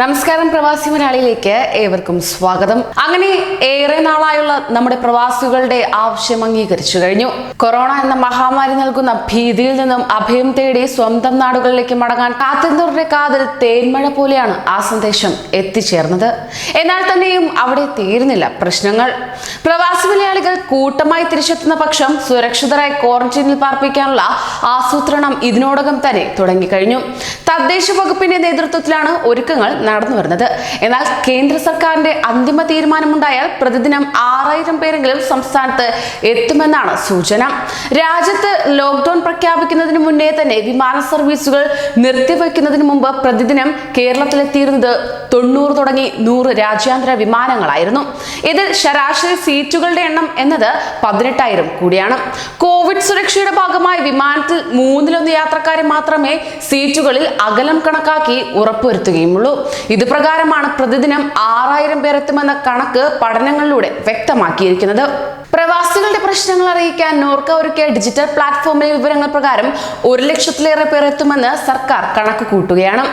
നമസ്കാരം പ്രവാസി മലയാളിയിലേക്ക് ഏവർക്കും സ്വാഗതം. അങ്ങനെ ഏറെ നാളായുള്ള നമ്മുടെ പ്രവാസികളുടെ ആവശ്യം അംഗീകരിച്ചു കഴിഞ്ഞു. കൊറോണ എന്ന മഹാമാരി നൽകുന്ന ഭീതിയിൽ നിന്നും അഭയം തേടി സ്വന്തം നാടുകളിലേക്ക് മടങ്ങാൻ കാത്തിരുന്നവരുടെ കാതിൽ തേന്മഴ പോലെയാണ് ആ സന്ദേശം എത്തിച്ചേർന്നത്. എന്നാൽ തന്നെയും അവിടെ തീരുന്നില്ല പ്രശ്നങ്ങൾ. പ്രവാസി മലയാളികൾ കൂട്ടമായി തിരിച്ചെത്തുന്ന പക്ഷം സുരക്ഷിതരായി ക്വാറന്റീനിൽ പാർപ്പിക്കാനുള്ള ആസൂത്രണം ഇതിനോടകം തന്നെ തുടങ്ങിക്കഴിഞ്ഞു. തദ്ദേശ വകുപ്പിന്റെ നേതൃത്വത്തിലാണ് ഒരുക്കങ്ങൾ നടന്നു വരുന്നത്. എന്നാൽ കേന്ദ്ര സർക്കാരിന്റെ അന്തിമ തീരുമാനമുണ്ടായാൽ പ്രതിദിനം ആറായിരം പേരെങ്കിലും സംസ്ഥാനത്ത് എത്തുമെന്നാണ് സൂചന. രാജ്യത്ത് ലോക്ക്ഡൌൺ പ്രഖ്യാപിക്കുന്നതിന് മുന്നേ തന്നെ വിമാന സർവീസുകൾ നിർത്തിവെക്കുന്നതിന് മുമ്പ് പ്രതിദിനം കേരളത്തിലെത്തിയിരുന്നത് തൊണ്ണൂറ് തുടങ്ങി നൂറ് രാജ്യാന്തര വിമാനങ്ങളായിരുന്നു. ഇതിൽ ശരാശരി സീറ്റുകളുടെ എണ്ണം എന്നത് പതിനെട്ടായിരം കൂടിയാണ്. കോവിഡ് സുരക്ഷയുടെ ഭാഗമായി വിമാനത്തിൽ മൂന്നിലൊന്ന് യാത്രക്കാരെ മാത്രമേ സീറ്റുകളിൽ അകലം കണക്കാക്കി ഉറപ്പുവരുത്തുകയുമുള്ളൂ. ഇത് പ്രകാരമാണ് പ്രതിദിനം ആറായിരം പേരെത്തുമെന്ന കണക്ക് പഠനങ്ങളിലൂടെ വ്യക്തമാക്കിയിരിക്കുന്നത്. പ്രവാസികളുടെ പ്രശ്നങ്ങൾ അറിയിക്കാൻ നോർക്ക ഒരുക്കിയ ഡിജിറ്റൽ പ്ലാറ്റ്ഫോമിലെ വിവരങ്ങൾ പ്രകാരം ഒരു ലക്ഷത്തിലേറെ പേർ എത്തുമെന്ന് സർക്കാർ കണക്ക് കൂട്ടുകയാണ്.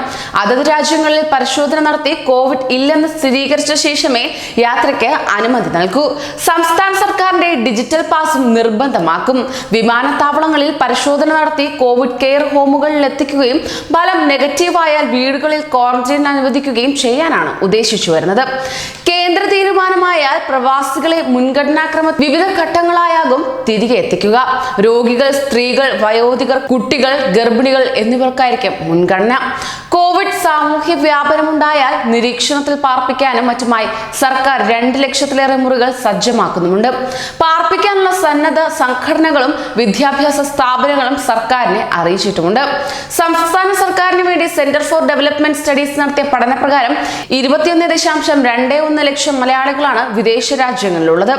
അതത് രാജ്യങ്ങളിൽ പരിശോധന നടത്തി കോവിഡ് ഇല്ലെന്ന് സ്ഥിരീകരിച്ച ശേഷമേ യാത്രയ്ക്ക് അനുമതി നൽകൂ. സംസ്ഥാന സർക്കാരിന്റെ ഡിജിറ്റൽ പാസ് നിർബന്ധമാക്കും. വിമാനത്താവളങ്ങളിൽ പരിശോധന നടത്തി കോവിഡ് കെയർ ഹോമുകളിൽ എത്തിക്കുകയും ഫലം നെഗറ്റീവായാൽ വീടുകളിൽ ക്വാറന്റൈൻ അനുവദിക്കുകയും ചെയ്യാനാണ് ഉദ്ദേശിച്ചു വരുന്നത്. കേന്ദ്ര തീരുമാനമായാൽ പ്രവാസികളെ മുൻഗണനാക്രമ വിവിധ ഘട്ടങ്ങളായാകും തിരികെ എത്തിക്കുക. രോഗികൾ സ്ത്രീകൾ വയോധികർ കുട്ടികൾ ഗർഭിണികൾ എന്നിവർക്കായിരിക്കും മുൻഗണന. കോവിഡ് സാമൂഹ്യ വ്യാപനമുണ്ടായാൽ നിരീക്ഷണത്തിൽ പാർപ്പിക്കാനും മറ്റുമായി സർക്കാർ രണ്ട് ലക്ഷത്തിലേറെ മുറികൾ സജ്ജമാക്കുന്നുമുണ്ട്. പാർപ്പിക്കാനുള്ള സന്നദ്ധ സംഘടനകളും വിദ്യാഭ്യാസ സ്ഥാപനങ്ങളും സർക്കാരിനെ അറിയിച്ചിട്ടുമുണ്ട്. സംസ്ഥാന സർക്കാരിന് വേണ്ടി സെന്റർ ഫോർ ഡെവലപ്മെന്റ് സ്റ്റഡീസ് നടത്തിയ പഠനപ്രകാരം ഇരുപത്തിയൊന്ന് ദശാംശം രണ്ട് ഒന്ന് ലക്ഷം മലയാളികളാണ് വിദേശ രാജ്യങ്ങളിലുള്ളത്.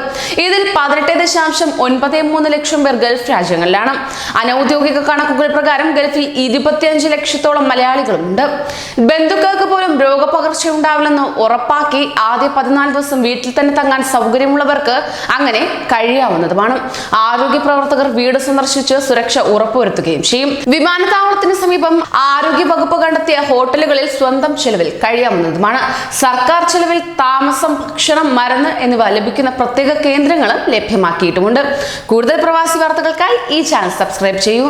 ഇതിൽ പതിനെട്ട് ദശാംശം ഒൻപത് മൂന്ന് ലക്ഷം പേർ ഗൾഫ് രാജ്യങ്ങളിലാണ്. അനൌദ്യോഗിക കണക്കുകൾ പ്രകാരം ഗൾഫിൽ ഇരുപത്തിയഞ്ച് ലക്ഷത്തോളം മലയാളികളുമുണ്ട്. ബന്ധുക്കൾക്ക് പോലും രോഗപകർച്ച ഉണ്ടാവില്ലെന്ന് ഉറപ്പാക്കി ആദ്യ പതിനാല് ദിവസം വീട്ടിൽ തന്നെ തങ്ങാൻ സൗകര്യമുള്ളവർക്ക് അങ്ങനെ കഴിയാവുന്നതുമാണ്. ആരോഗ്യ പ്രവർത്തകർ വീട് സന്ദർശിച്ച് സുരക്ഷ ഉറപ്പുവരുത്തുകയും ചെയ്യും. വിമാനത്താവളത്തിന് സമീപം ആരോഗ്യ വകുപ്പ് കണ്ടെത്തിയ ഹോട്ടലുകളിൽ സ്വന്തം ചെലവിൽ കഴിയാവുന്നതുമാണ്. സർക്കാർ ചെലവിൽ താമസം ഭക്ഷണം മരുന്ന് എന്നിവ ലഭിക്കുന്ന പ്രത്യേക കേന്ദ്രങ്ങളും ലഭ്യമാക്കിയിട്ടുമുണ്ട്. കൂടുതൽ പ്രവാസി വാർത്തകൾക്കായി ഈ ചാനൽ സബ്സ്ക്രൈബ് ചെയ്യൂ.